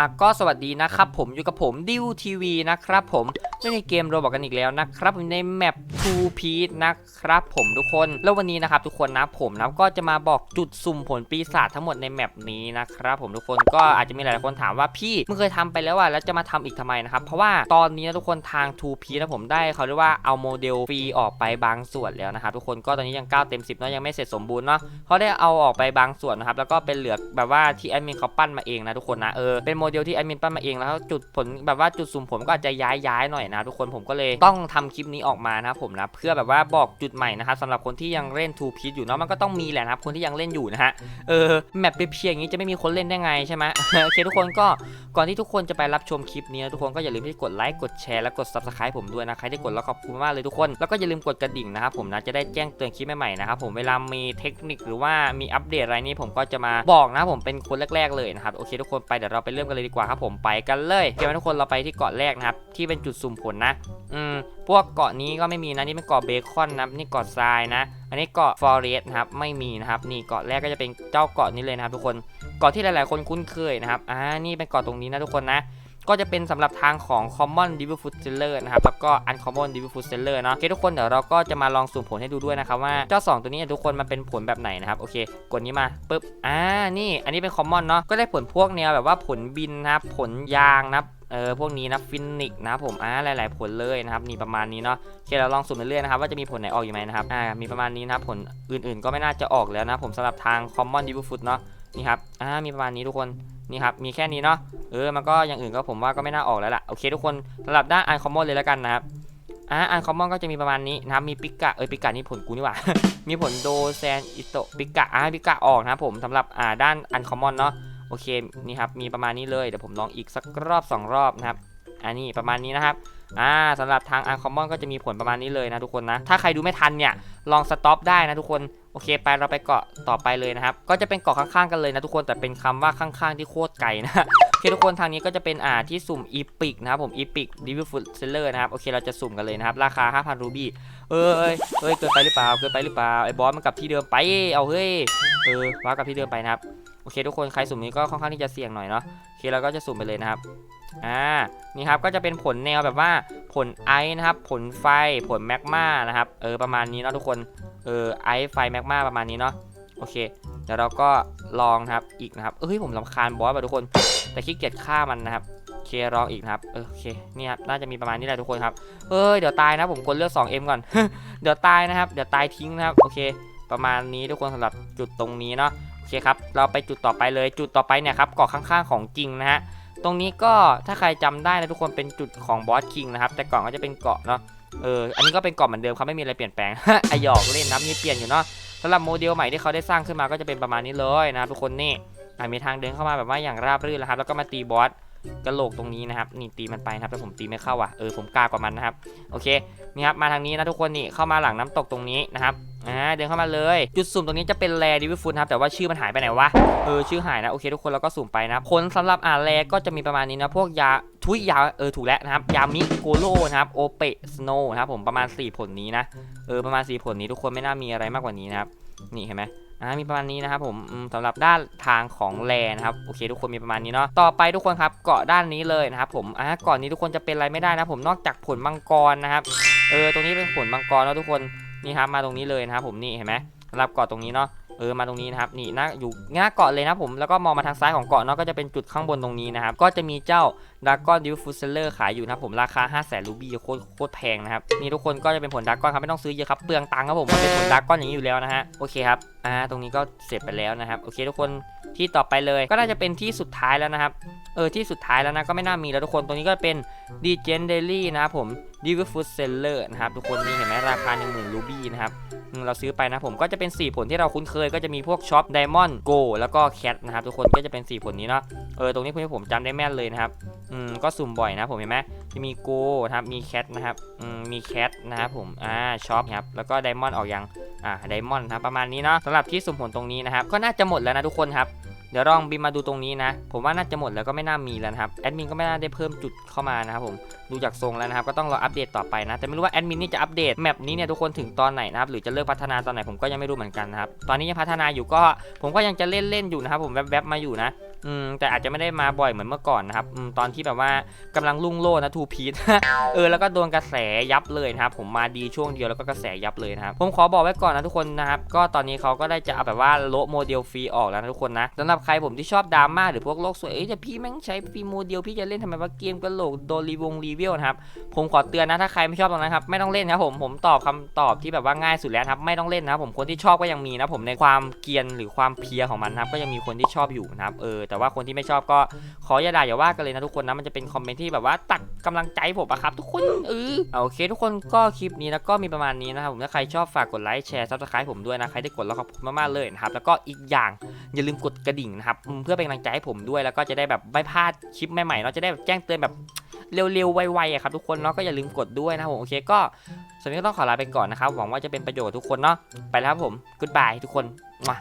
อะก็สวัสดีนะครับผมอยู่กับผมดิวทีวีนะครับผมเล่นในเกมโรบอกกันอีกแล้วนะครับในแมป Two Piece นะครับผมทุกคนแล้ววันนี้นะครับทุกคนนะผมนะก็จะมาบอกจุดสุ่มผลปีศาจทั้งหมดในแมปนี้นะครับผมทุกคนก็อาจจะมีหลายคนถามว่าพี่มึงเคยทำไปแล้วอะแล้วจะมาทำอีกทำไมนะครับเพราะว่าตอนนี้นะทุกคนทาง Two Piece นะผมได้เขาเรียกว่าเอาโมเดลฟรีออกไปบางส่วนแล้วนะครับทุกคนก็ตอนนี้ยัง9เต็ม10เนาะยังไม่เสร็จสมบูรณ์เนาะเขาได้เอาออกไปบางส่วนนะครับแล้วก็เป็นเหลือแบบว่าที่แอดมินเขาปั้นมาเองนะทุกคนนะเออเป็นโมเดลที่แอดมินปั้นมาเองแล้วจุดผลแบบว่าจุดสุ่มผลก็อาจจะย้ายย้ายๆหน่อยนะทุกคนผมก็เลยต้องทำคลิปนี้ออกมานะผมนะเพื่อแบบว่าบอกจุดใหม่นะครับสำหรับคนที่ยังเล่น Two Piece อยู่เนาะมันก็ต้องมีแหละนะครับคนที่ยังเล่นอยู่นะฮะเออแมปเพียงอย่างนี้จะไม่มีคนเล่นได้ไงใช่ไหมโอเคทุกคนก็ก่อนที่ทุกคนจะไปรับชมคลิปนี้ทุกคนก็อย่าลืมที่กดไลค์กดแชร์และกด subscribe ผมด้วยนะใครที่กดแล้วขอบคุณมากเลยทุกคน แล้วก็อย่าลืมกดกระดิ่งนะครับผมนะจะได้แจ้งเตือนคลิปใหม่ๆนะครับผมเวลามีเทคนิคหรือว่ามีอัปเดตอะไรนี้ผมก็จะมาบอกนะผมเป็นคนแรกๆเลยนะครับโอเคทุกคนไปเดี๋ยวเราไปเริ่มกันเลยดีกว่าครับผมไปกันเลยเดี๋ยวทุกคนเราไปที่เกาะแรกนะครับที่เป็นจุดสุ่มผลนะอืมพวกเกาะนี้ก็ไม่มีนะนี่เป็นเกาะเบคอนนะนี่เกาะทรายนะ อันนี้เกาะฟอเรสนะครับไม่มีนะครับนี่เกาะแรกก็จะเป็นเจ้าเกาะนี้เลยนะครับทุกคนเกาะที่หลายๆคนคุ้นเคยนะครับอ่านี่เป็นเกาะตรงนี้นะทุกคนนะ ก็จะเป็นสำหรับทางของ Common d e v i l Food Seller นะครับ แล้วก็ Uncommon d e v i l Food Seller เนาะโอเคทุกคนเดี๋ยวเราก็จะมาลองสุ่มผลให้ดูด้วยนะครับว่าเจ้า 2 ตัวนี้ทุกคนมันเป็นผลแบบไหนนะครับ โอเค กดนี้มาปุ๊บ อ่า นี่ อันนี้เป็น Common เนาะ ก็ได้ผลพวกแนวแบบว่าผลบินนะครับ ผลยางนะครับเออพวกนี้นะฟินิกนะผมอ่าหลาย ๆ ผลเลยนะครับนี่ประมาณนี้เนาะโอเคเราลองสุ่มไปเรื่อยนะครับว่าจะมีผลไหนออกอยู่ไหมนะครับอ่ามีประมาณนี้นะครับผลอื่นๆ ก็ไม่น่าจะออกแล้วนะผมสำหรับทาง Common d e v i l Food เนาะนี่ครับอ่ามีประมาณนี้ทุกคน นี่ครับ มีแค่นี้เนาะ เออ มันก็อย่างอื่นก็ผมว่าก็ไม่น่าออกแล้วล่ะ โอเคทุกคนสำหรับด้านอันคอมมอนเลยแล้วกันนะครับ อ่าอันคอมมอนก็จะมีประมาณนี้นะครับ มีปิกะ เออปิกะนี่ผลกูนี่หว่า มีผลโดแซนอิโตปิกะ อ่าปิกะออกนะครับผมสำหรับอ่าด้านอันคอมมอนเนาะ โอเค นี่ครับ มีประมาณนี้เลย เดี๋ยวผมลองอีกสักรอบสองรอบนะครับ อันนี้ประมาณนี้นะครับอ่าสำหรับทางอันคอมมอนก็จะมีผลประมาณนี้เลยนะทุกคนนะ ถ้าใครดูไม่ทันเนี่ย ลองสต็อปได้นะทุกคน โอเคไปเราไปเกาะต่อไปเลยนะครับ ก็จะเป็นเกาะข้างๆกันเลยนะทุกคนแต่เป็นคำว่าข้างๆที่โคตรไกลนะโอเคทุกคนทางนี้ก็จะเป็นอ่าที่สุ่มอีพิกนะครับผมอีพิกรีวิวฟูดเซลเลอร์นะครับโอเคเราจะสุ่มกันเลยนะครับ ราคา 5,000 รูบี้เอ้ยเอ้ยเกินไปหรือเปล่าเกินไปหรือเปล่าไอ้บอสมันกลับที่เดิมไปเอาเฮ้ยเออว้ากลับที่เดิมไปนะครับโอเคทุกคนใครสุ่มนี้ก็ค่อนข้างที่จะเสี่ยงหน่อยเนาะโอเคเราก็จะสุ่มไปเลยนะครับ อ่านี่ครับก็จะเป็นผลแนวแบบว่าผลไอนะครับ ผลไฟผลแมกมานะครับเออประมาณนี้เนาะทุกคนเออไอไฟแมกมาประมาณนี้เนาะโอเค เดี๋ยวเราก็ลองนะครับอีกนะครับเอ้ยผมลำคาญบอสว่ะทุกคน แต่ขี้เกียจฆ่ามันนะครับเคลองอีกนะครับโอเคนี่ครับน่าจะมีประมาณนี้แหละทุกคนครับเอ้ยเดี๋ยวตายนะผมกดเลือก 2M ก่อน เดี๋ยวตายนะครับเดี๋ยวตายทิ้งนะครับโอเค ประมาณนี้ทุกคนสำหรับจุดตรงนี้เนาะโอเคครับเราไปจุดต่อไปเลยจุดต่อไปเนี่ยครับเกาะข้างๆของจริงนะฮะ ตรงนี้ก็ถ้าใครจำได้นะทุกคนเป็นจุดของบอสคิงนะครับ แต่ก่อนก็จะเป็นเกาะเนาะเอออันนี้ก็เป็นเกาะเหมือนเดิมครับไม่มีอะไรเปลี่ยนแปลงไอหยอกเล่นนะมีเปลี่ยนอยู่เนาะสำหรับโมเดลใหม่ที่เขาได้สร้างขึ้นมาก็จะเป็นประมาณนี้เลยนะครับทุกคนนี่มีทางเดินเข้ามาแบบว่าอย่างราบรื่นนะครับ แล้วก็มาตีบอสกระโหลกตรงนี้นะครับนี่ตีมันไปนะครับแต่ผมตีไม่เข้าอะเออผมกล้ากว่ามันนะครับโอเคนี่ครับมาทางนี้นะทุกคนนี่เข้ามาหลังน้ำตกตรงนี้นะครับ อ่าเดินเข้ามาเลย จุดสุ่มตรงนี้จะเป็นแรดิวิฟูนครับแต่ว่าชื่อมันหายไปไหนวะเออชื่อหายนะโอเคทุกคนเราก็สุ่มไปนะผลสำหรับอ่าแรก็จะมีประมาณนี้นะพวกยาทุยยาเออถูกแล้วนะครับยามิโกโลนะครับโอเปสโนนะครับผมประมาณ 4 ผลนี้นะเออประมาณ 4 ผลนี้ทุกคนไม่น่ามีอะไรมากกว่านี้นะครับนี่เห็นไหมอ่ามีประมาณนี้นะครับผมอืมสำหรับด้านทางของแรนะครับโอเคทุกคนมีประมาณนี้เนาะต่อไปทุกคนครับเกาะด้านนี้เลยนะครับผมอ่าก่อนนี้ทุกคนจะเป็นอะไรไม่ได้นะผมนอกจากผลมังกรนะครับเออตรงนี้เป็นผลมังกรแล้วทุกคน นี่ครับมาตรงนี้เลยนะครับผมนี่เห็นไหมรับเกาะตรงนี้เนาะเออมาตรงนี้นะครับนี่นะอยู่หน้าเกาะเลยนะผมแล้วก็มองมาทางซ้ายของเกาะเนาะก็จะเป็นจุดข้างบนตรงนี้นะครับก็จะมีเจ้าดากอนดิวฟูเซเลอร์ขายอยู่นะครับผมราคา 5 0 0แสนรูบี้โคตรโคตรแพงนะครับนี่ทุกคนก็จะเป็นผลดากอนครับไม่ต้องซื้อเยอะครับเปลืองตังค์ครับผมเป็นผลดากอนอย่างนี้อยู่แล้วนะฮะโอเคครับอ่าตรงนี้ก็เสร็จไปแล้วนะครับโอเคทุกคนที่ต่อไปเลย ก็น่าจะเป็นที่สุดท้ายแล้วนะครับเออที่สุดท้ายแล้วนะก็ไม่น่ามีแล้วทุกคนตรงนี้ก็เป็น d e g e n d a i l y นะครับผม d i v i Food Seller นะครับทุกคนนี่เห็นไหมราคา 10,000รูบี้นะครับเราซื้อไปนะผมก็จะเป็น 4 ผลที่เราคุ้นเคยก็จะมีพวกช็อปไดมอนด์โกแล้วก็แคทนะครับทุกคนก็จะเป็น 4 ผลนี้เนาะเออตรงนี้คุณผมจำได้แม่นเลยนะครับอืมก็สุ่มบ่อยนะผมเห็นไหมจะมีโกนะครับมีแคทนะครับอืมมีแคทนะครับผมอ่าช็อปครับแล้วก็ไดมอนด์ออกยัง อ่าไดมอนด์ครับประมาณนี้เนาะสำหรับที่สุ่มผลตรงนี้นะครับก็น่าจะหมดแล้วนะทุกคนครับเดี๋ยวลองบินมาดูตรงนี้นะ ผมว่าน่าจะหมดแล้วก็ไม่น่ามีแล้วครับแอดมินก็ไม่น่าได้เพิ่มจุดเข้ามานะครับผมดูจากทรงแล้วนะครับก็ต้องรออัปเดตต่อไปนะ แต่ไม่รู้ว่าแอดมินนี่จะอัปเดตแมปนี้เนี่ยทุกคนถึงตอนไหนนะครับหรือจะเลิกพัฒนาตอนไหนผมก็ยังไม่รู้เหมือนกันนะครับตอนนี้ยังพัฒนาอยู่ก็ผมก็ยังจะเล่นเล่นอยู่นะครับผมแวบๆมาอยู่นะ อืมแต่อาจจะไม่ได้มาบ่อยเหมือนเมื่อก่อนนะครับอืมตอนที่แบบว่ากำลังลุ่งโลดนะทูพีทเออแล้วก็โดนกระแสยับเลยนะครับผมมาดีช่วงเดียวแล้วก็กระแสยับเลยนะครับผมขอบอกไว้ก่อนนะทุกคนนะครับก็ตอนนี้เขาก็ได้จะเอาแบบว่าโลโมเดลฟรีออกแล้วนะทุกคนนะสำหรับใครผมที่ชอบดราม่าหรือพวกโลกสวยเอ้ยแต่พี่แม่งใช้ฟรีโมเดลพี่จะเล่นทำไมว่าเกมก็โหลกโดนรีวงรีวิวนะครับผมขอเตือนนะถ้าใครไม่ชอบตรงนั้นครับไม่ต้องเล่นนะครับผมผมตอบคำตอบที่แบบว่าง่ายสุดแล้วครับไม่ต้องเล่นนะผมคนที่ชอบก็ยังมีนะผมในความเกียนหรือความเพียของมันนะครับก็ยังมีคนที่ชอบอยู่นะครับเออแต่ว่าคนที่ไม่ชอบก็ขออย่าด่าอย่าว่ากันเลยนะทุกคนนะมันจะเป็นคอมเมนต์ที่แบบว่าตัดกำลังใจผมอะครับทุกคนเออโอเค ทุกคนก็คลิปนี้นะก็มีประมาณนี้นะครับผมถ้าใครชอบฝากกดไลค์แชร์ซับสไครต์ผมด้วยนะใครได้กดแล้วขอบคุณมากๆเลยนะครับแล้วก็อีกอย่างอย่าลืมกดกระดิ่งนะครับเพื่อเป็นกำลังใจให้ผมด้วยแล้วก็จะได้แบบไม่พลาดคลิปใหม่ๆเนาะจะได้แบบแจ้งเตือนแบบเร็วๆ ไวๆอะครับทุกคนเนาะก็อย่าลืมกดด้วยนะครับผมโอเคก็สำหรับวันนี้ก็ต้องขอลาไปก่อนนะครับหวังว่าจะเป็นประโยชน์กับทุกคนเนาะไปแล้วครับผม goodbye ทุกคนมา